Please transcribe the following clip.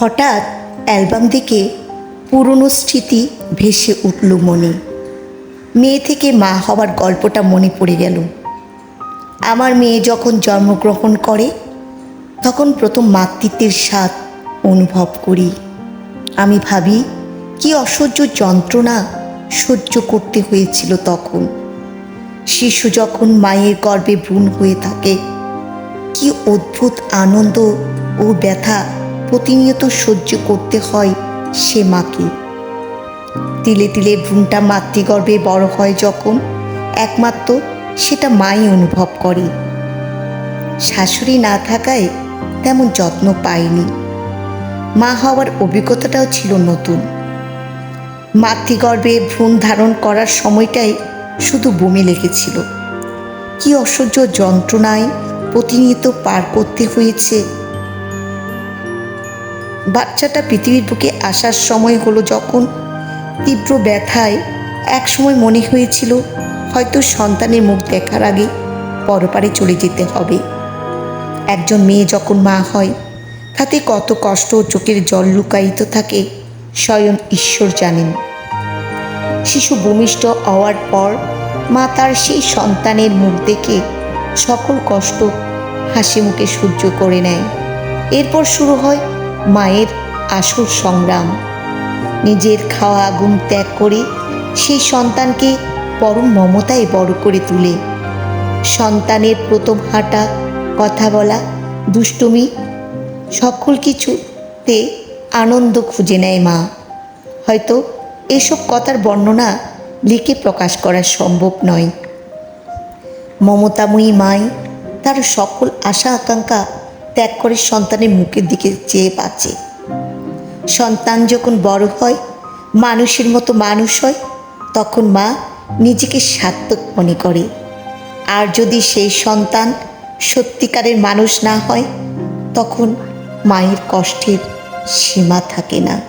হঠাৎ অ্যালবাম দেখে পুরনো স্মৃতি ভেসে উঠল মনে। মেয়ে থেকে মা হওয়ার গল্পটা মনে পড়ে গেল। আমার মেয়ে যখন জন্মগ্রহণ করে, তখন প্রথম মাতৃত্বের স্বাদ অনুভব করি। আমি ভাবি, কি অসহ্য যন্ত্রণা সহ্য করতে হয়েছিল তখন। শিশু যখন মায়ের গর্ভে ভ্রূণ হয়ে থাকে, কি অদ্ভুত আনন্দ ও ব্যথা প্রতিনিয়ত সহ্য করতে হয় সে মাকে। তিলে তিলে ভ্রূণটা মাতৃগর্ভে বড় হয় যখন একমাত্র সেটা মাই অনুভব করে। শাশুড়ি না থাকায় তেমন যত্ন পায়নি। মা হওয়ার অভিজ্ঞতাটাও ছিল নতুন। মাতৃগর্ভে ভ্রূণ ধারণ করার সময়টাই শুধু বমি লেগেছিল। কি অসহ্য যন্ত্রণায় প্রতিনিয়ত পার করতে হয়েছে বাচ্চাটা পৃথিবীর বুকে আসার সময় হলো যখন তীব্র ব্যথায় একসময় মনে হয়েছিল হয়তো সন্তানের মুখ দেখার আগে পরপারে চলে যেতে হবে। একজন মেয়ে যখন মা হয়, তাতে কত কষ্ট ও চোখের জল লুকায়িত থাকে স্বয়ং ঈশ্বর জানেন। শিশু ভূমিষ্ঠ হওয়ার পর মা তার সেই সন্তানের মুখ দেখে সকল কষ্ট হাসি মুখে সহ্য করে নেয়। এরপর শুরু হয় মায়ের আসল সংগ্রাম। নিজের খাওয়া আগুন ত্যাগ করে সেই সন্তানকে পরম মমতায় বড় করে তুলে। সন্তানের প্রথম হাঁটা, কথা বলা, দুষ্টুমি সকল কিছুতে আনন্দ খুঁজে নেয় মা। হয়তো এসব কথার বর্ণনা লিখে প্রকাশ করা সম্ভব নয়। মমতাময়ী মাই তার সকল আশা আকাঙ্ক্ষা ত্যাগ করে সন্তানের মুখের দিকে চেয়ে বাঁচে। সন্তান যখন বড় হয়, মানুষের মতো মানুষ হয়, তখন মা নিজেকে সার্থক মনে করে। আর যদি সেই সন্তান সত্যিকারের মানুষ না হয়, তখন মায়ের কষ্টের সীমা থাকে না।